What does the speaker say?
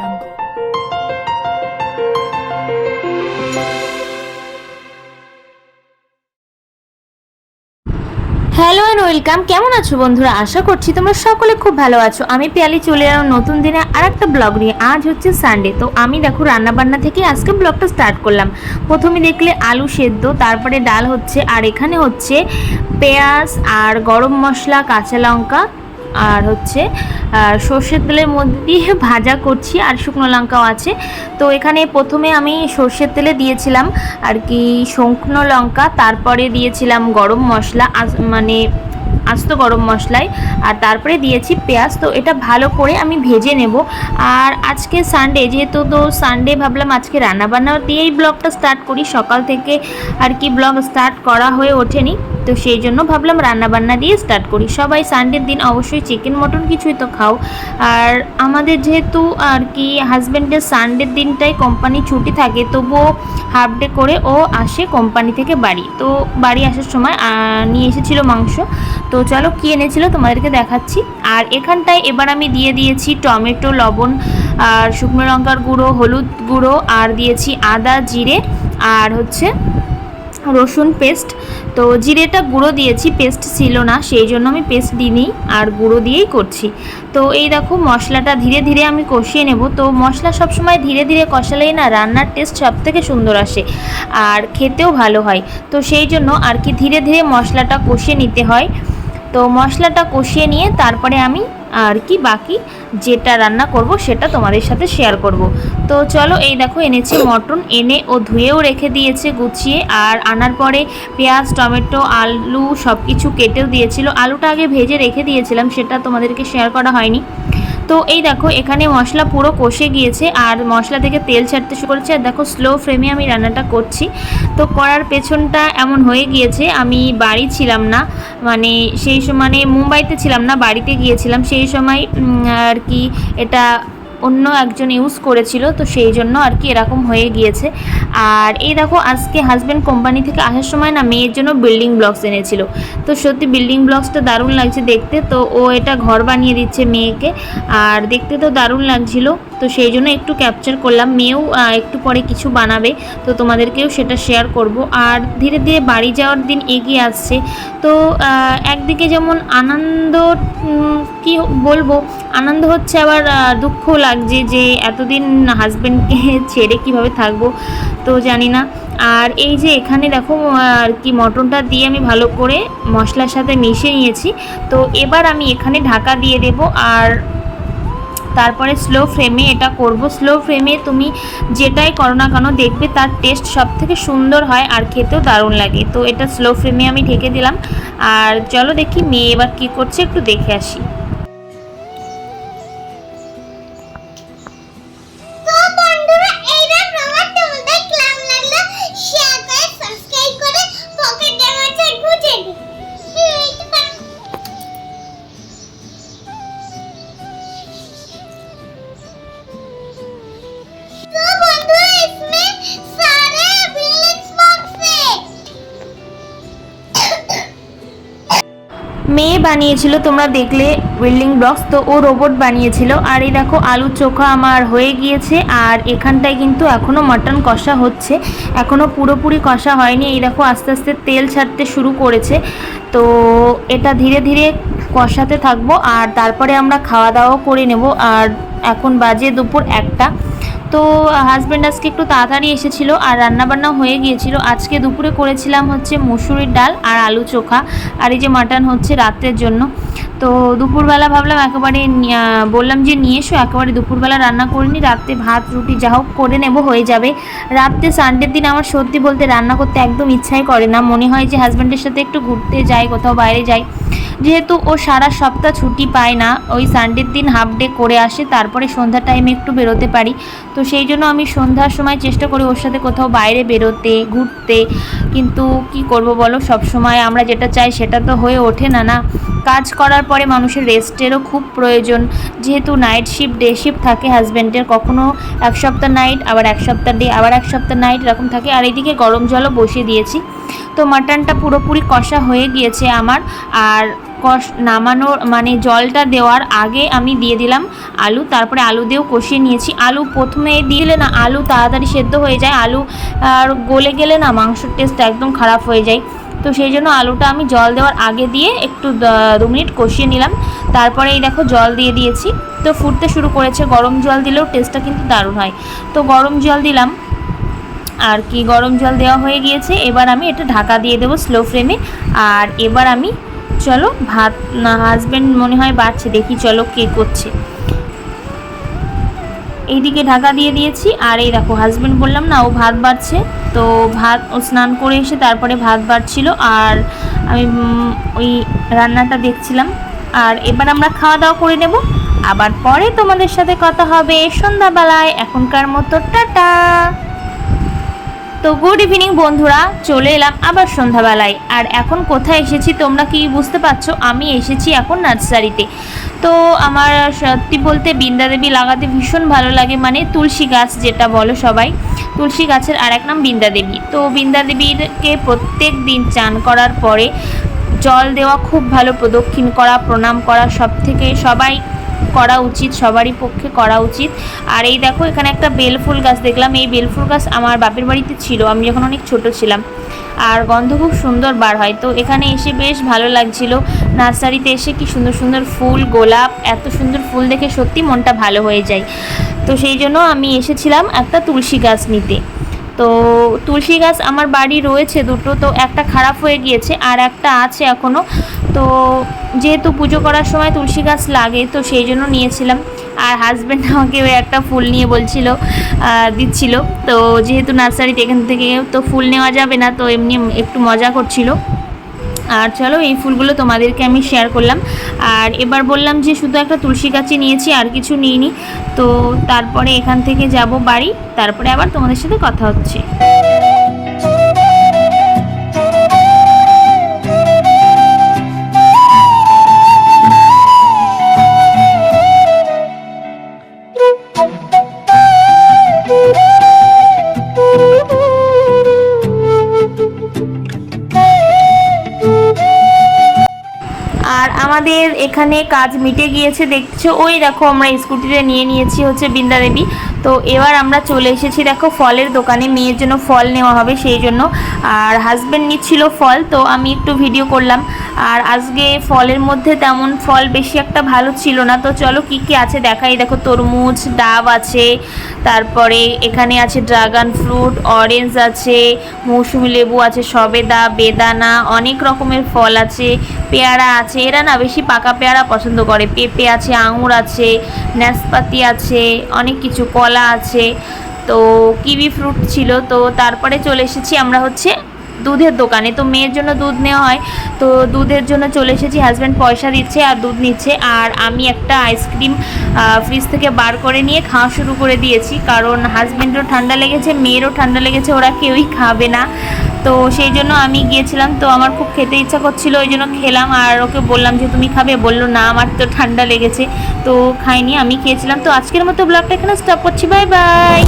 jungle. Hello and welcome কেমন আছো বন্ধুরা? আশা করছি তোমরা সকলে খুব ভালো আছো। আমি পেয়ালি, চলে এলাম নতুন দিনে আর একটা ব্লগ নিয়ে। আজ হচ্ছে সানডে তো আমি দেখো রান্নাবান্না থেকে আজকে ব্লগটা স্টার্ট করলাম। প্রথমে দেখলে আলু সেদ্ধ, তারপরে ডাল হচ্ছে, আর এখানে হচ্ছে পেঁয়াজ আর গরম মশলা, কাঁচা লঙ্কা আর হচ্ছে সর্ষের তেলের মধ্যে দিয়ে ভাজা করছি আর শুকনো লঙ্কাও আছে। তো এখানে প্রথমে আমি সর্ষের তেলে দিয়েছিলাম আর কি শুকনো লঙ্কা, তারপরে দিয়েছিলাম গরম মশলা মানে আস্ত গরম মশলায়, আর তারপরে দিয়েছি পেঁয়াজ। তো এটা ভালো করে আমি ভেজে নেব। আর আজকে সানডে যেহেতু তো সানডে ভাবলাম আজকে রান্নাবান্না দিয়েই ব্লগটা স্টার্ট করি। সকাল থেকে আর কি ব্লগ স্টার্ট করা হয়ে ওঠেনি। তো সেই জন্য ভাবলাম রান্নাবান্না দিয়ে স্টার্ট করি। সবাই সানডের দিন অবশ্যই চিকেন মটন কিছুই তো খাও। আর আমাদের যেহেতু আর কি হাজব্যান্ডের সানডের দিনটাই কোম্পানি ছুটি থাকে, তবুও হাফ ডে করে ও আসে কোম্পানি থেকে বাড়ি। তো বাড়ি আসার সময় নিয়ে এসেছিল মাংস। তো চলো কী এনেছিল তোমাদেরকে দেখাচ্ছি। আর এখানটায় এবার আমি দিয়ে দিয়েছি টমেটো, লবণ, আর শুকনো লঙ্কার গুঁড়ো, হলুদ গুঁড়ো, আর দিয়েছি আদা, জিরে, আর হচ্ছে রসুন পেস্ট তো জিরেটা গুঁড়ো দিয়েছি পেস্ট ছিল না, সেই জন্য আমি পেস্ট দিইনি আর গুঁড়ো দিয়েই করছি। তো এই দেখো মশলাটা ধীরে ধীরে আমি কষিয়ে নেব। তো মশলা সবসময় ধীরে ধীরে কষালেই না রান্নার টেস্ট সব থেকে সুন্দর আসে আর খেতেও ভালো হয়। তো সেই জন্য আর কি ধীরে ধীরে মশলাটা কষিয়ে নিতে হয়। তো মশলাটা কষিয়ে নিয়ে তারপরে আমি আর কি বাকি যেটা রান্না করব সেটা তোমাদের সাথে শেয়ার করব। তো চলো এই দেখো এনেছি মটন, এনে ও ধুয়েও রেখে দিয়েছে, গুছিয়ে। আর আনার পরে পেঁয়াজ, টমেটো, আলু সব কিছু কেটেও দিয়েছিল। আলুটা আগে ভেজে রেখে দিয়েছিলাম, সেটা তোমাদেরকে শেয়ার করা হয়নি। তো এই দেখো, এখানে মশলা পুরো কষে গিয়েছে আর মশলা থেকে তেল ছাড়তে শুরু করেছে। আর দেখো স্লো ফ্লেমে আমি রান্নাটা করছি। তো করার পেছনটা এমন হয়ে গিয়েছে, আমি বাড়ি ছিলাম না। মানে সেই সময় মানে মুম্বাইতে ছিলাম না, বাড়িতে গিয়েছিলাম। সেই সময় আর কি, এটা অন্য একজন ইউজ করেছিল, তো সেই জন্য আর কি এরকম হয়ে গিয়েছে। আর এই দেখো, আজকে হাজব্যান্ড কোম্পানি থেকে আসার সময় না মেয়ের জন্য বিল্ডিং ব্লকস এনেছিল। তো সত্যি বিল্ডিং ব্লকসটা দারুণ লাগছে দেখতে, তো ও এটা ঘর বানিয়ে দিচ্ছে মেয়েকে। আর দেখতে তো দারুণ লাগছিল, তো সেই জন্য একটু ক্যাপচার করলাম। মেয়েও একটু পরে কিছু বানাবে, তো তোমাদেরকেও সেটা শেয়ার করব। আর ধীরে ধীরে বাড়ি যাওয়ার দিন এগিয়ে আসছে। তো একদিকে যেমন আনন্দ কি বলব? আনন্দ হচ্ছে আবার দুঃখ লাগছে যে এতদিন হাজব্যান্ডকে ছেড়ে কীভাবে থাকব তো জানি না। আর এই যে এখানে দেখো আর কি মটনটা দিয়ে আমি ভালো করে মশলার সাথে মিশিয়ে নিয়েছি। তো এবার আমি এখানে ঢাকা দিয়ে দেব আর তারপরে স্লো ফ্লেমে এটা করব। স্লো ফ্লেমে তুমি যেটাই করো না কেন, দেখবে তার টেস্ট সব থেকে সুন্দর হয় আর খেতেও দারুণ লাগে। তো এটা স্লো ফ্লেমে আমি ঢেকে দিলাম। আর চলো দেখি মেয়ে এবার কী করছে, একটু দেখে আসি। মেয়ে বানিয়েছিল, তোমরা দেখলে বিল্ডিং ব্লকস তো ও রোবট বানিয়েছিল। আর এই দেখো, আলু চোখা আমার হয়ে গিয়েছে, আর এখানটায় কিন্তু এখনও মাটন কষা হচ্ছে। এখনও পুরোপুরি কষা হয়নি, এই দেখো, আস্তে আস্তে তেল ছাড়তে শুরু করেছে। তো এটা ধীরে ধীরে কষাতে থাকব, আর তারপরে আমরা খাওয়া দাওয়াও করে নেব। আর এখন বাজে দুপুর একটা। তো হাজব্যান্ড আজকে একটু তাড়াতাড়ি এসেছিল আর রান্নাবান্না হয়ে গিয়েছিল। আজকে দুপুরে করেছিলাম হচ্ছে মুসুরির ডাল আর আলু চোখা আর এই যে মাটন হচ্ছে রাত্রের জন্য। তো দুপুরবেলা ভাবলাম একেবারে বললাম যে নিয়ে এসো, একেবারে দুপুরবেলা রান্না করিনি রাত্রে ভাত, রুটি যা হোক করে নেব, হয়ে যাবে। রাত্রে সানডের দিন আমার সত্যি বলতে রান্না করতে একদম ইচ্ছাই করে না। মনে হয় যে হাজব্যান্ডের সাথে একটু ঘুরতে যাই, কোথাও বাইরে যাই। যেহেতু ও সারা সপ্তাহ ছুটি পায় না, ওই সানডের দিন হাফ ডে করে আসে, তারপরে সন্ধ্যা টাইমে একটু বেরোতে পারি। তো সেই জন্য আমি সন্ধ্যার সময় চেষ্টা করি ওর সাথে কোথাও বাইরে বেরোতে, ঘুরতে। কিন্তু কি করব বলো, সব সময় আমরা যেটা চাই সেটা তো হয়ে ওঠে না না। কাজ করার পরে মানুষের রেস্টেরও খুব প্রয়োজন। যেহেতু নাইট শিফট ডে শিফট থাকে হাজব্যান্ডের কখনো এক সপ্তাহ নাইট আবার এক সপ্তাহ ডে আবার এক সপ্তাহ নাইট এরকম থাকে। আর এইদিকে গরম জলও বসিয়ে দিয়েছি। তো মাটনটা পুরোপুরি কষা হয়ে গিয়েছে আমার। আর কষ নামানোর মানে জলটা দেওয়ার আগে আমি দিয়ে দিলাম আলু, তারপরে আলু দিয়েও কষিয়ে নিয়েছি। আলু প্রথমে দিলে না আলু তাড়াতাড়ি সেদ্ধ হয়ে যায়, আলু আর গলে গেলে না মাংসের টেস্ট একদম খারাপ হয়ে যায়। তো সেই জন্য আলুটা আমি জল দেওয়ার আগে দিয়ে একটু দ- মিনিট কষিয়ে নিলাম। তারপরে এই দেখো জল দিয়ে দিয়েছি। তো ফুটতে শুরু করেছে, গরম জল দিলেও টেস্টটা কিন্তু দারুণ হয়। তো গরম জল দিলাম। আর কি গরম জল দেওয়া হয়ে গিয়েছে, এবার আমি এটা ঢাকা দিয়ে দেবো স্লো ফ্লেমে আর এবার আমি চলো, ভাত না হাজব্যান্ড মনে হয় বাড়ছে, দেখি চলো কে করছে। এইদিকে ঢাকা দিয়ে দিয়েছি, আর এই দেখো হাজব্যান্ড বললাম না, ও ভাত বাড়ছে। তো ভাত ও স্নান করে এসে তারপরে ভাত বাড়ছিল, আর আমি ওই রান্নাটা দেখছিলাম। আর এবার আমরা খাওয়া দাওয়া করে নেব। আবার পরে তোমাদের সাথে কথা হবে সন্ধ্যাবেলায়। এখনকার মতো টাটা! তো গুড ইভিনিং বন্ধুরা, চলে এলাম আবার সন্ধ্যাবেলায়। আর এখন কোথায় এসেছি তোমরা কি বুঝতে পারছ? আমি এসেছি এখন নার্সারিতে। তো আমার সত্যি বলতে বৃন্দাদেবী লাগাতে ভীষণ ভালো লাগে মানে তুলসী গাছ যেটা বলো সবাই। তুলসী গাছের আর এক নাম বৃন্দাদেবী তো বৃন্দাদেবীকে প্রত্যেক দিন চান করার পরে জল দেওয়া খুব ভালো, প্রদক্ষিণ করা, প্রণাম করা সব থেকে সবাই করা উচিত, সবারই পক্ষে করা উচিত। আর এই দেখো, এখানে একটা বেলফুল গাছ দেখলাম। এই বেলফুল গাছ আমার বাপের বাড়িতে ছিল, আমি যখন অনেক ছোট ছিলাম। আর গন্ধ খুব সুন্দর বার হয়। তো এখানে এসে বেশ ভালো লাগছিল। নার্সারিতে এসে কি সুন্দর সুন্দর ফুল, গোলাপ, এত সুন্দর ফুল দেখে সত্যি মনটা ভালো হয়ে যায়। তো সেই জন্য আমি এসেছিলাম একটা তুলসী গাছ নিতে। তো তুলসী গাছ আমার বাড়ি রয়েছে দুটো, তো একটা খারাপ হয়ে গিয়েছে আর একটা আছে এখনও তো যেহেতু পুজো করার সময় তুলসী গাছ লাগে, তো সেই জন্য নিয়েছিলাম। আর হাজব্যান্ড আমাকে ওই একটা ফুল নিয়ে বলছিল দিচ্ছিল। তো যেহেতু নার্সারিতে এখান থেকে তো ফুল নেওয়া যাবে না, তো এমনি একটু মজা করছিল। আর চলো এই ফুলগুলো তোমাদেরকে আমি শেয়ার করলাম। আর এবার বললাম যে শুধু একটা তুলসী গাছে নিয়েছি, আর কিছু নিইনি। তো তারপরে এখান থেকে যাব বাড়ি, তারপরে আবার তোমাদের সাথে কথা হচ্ছে। আমাদের এখানে কাজ মিটে গিয়েছে, দেখছ? ওই দেখো, আমরা স্কুটিটা নিয়ে নিয়েছি হচ্ছে বৃন্দাদেবী তো এবার আমরা চলে এসেছি, দেখো, ফলের দোকানে। মেয়ের জন্য ফল নেওয়া হবে, সেই জন্য। আর হাজব্যান্ড নিচ্ছিল ফল, তো আমি একটু ভিডিও করলাম। আর আজকে ফলের মধ্যে তেমন ফল বেশি একটা ভালো ছিল না। তো চলো কি কি আছে দেখাই। দেখো তরমুজ, ডাব আছে, তারপরে এখানে আছে ড্রাগন ফ্রুট, অরেঞ্জ আছে, মৌসুমি লেবু আছে, সবেদা, বেদানা, অনেক রকমের ফল আছে, পেয়ারা আছে। এরা না বেশি পাকা পেয়ারা পছন্দ করে। পেঁপে আছে, আঙুর আছে, নাশপাতি আছে, অনেক কিছু, কলা আছে। তো কিবি ফ্রুট ছিল। তো তারপরে চলে এসেছি আমরা হচ্ছে দুধের দোকানে। তো মেয়ের জন্য দুধ নেওয়া হয়। তো দুধের জন্য চলে এসেছি হাজব্যান্ড পয়সা দিচ্ছে আর দুধ নিচ্ছে। আর আমি একটা আইসক্রিম ফ্রিজ থেকে বার করে নিয়ে খাওয়া শুরু করে দিয়েছি। কারণ হাজব্যান্ডেরও ঠান্ডা লেগেছে, মেয়েরও ঠান্ডা লেগেছে, ওরা কেউই খাবে না। তো সেই জন্য আমি গিয়েছিলাম। তো আমার খুব খেতে ইচ্ছা করছিল, ওই জন্য খেলাম। আর ওকে বললাম যে, তুমি খাবে? বলল, না, আমার তো ঠান্ডা লেগেছে। তো খাইনি, আমি খেয়েছিলাম। তো আজকের মতো ব্লগটা এখানে স্টপ করছি। Bye bye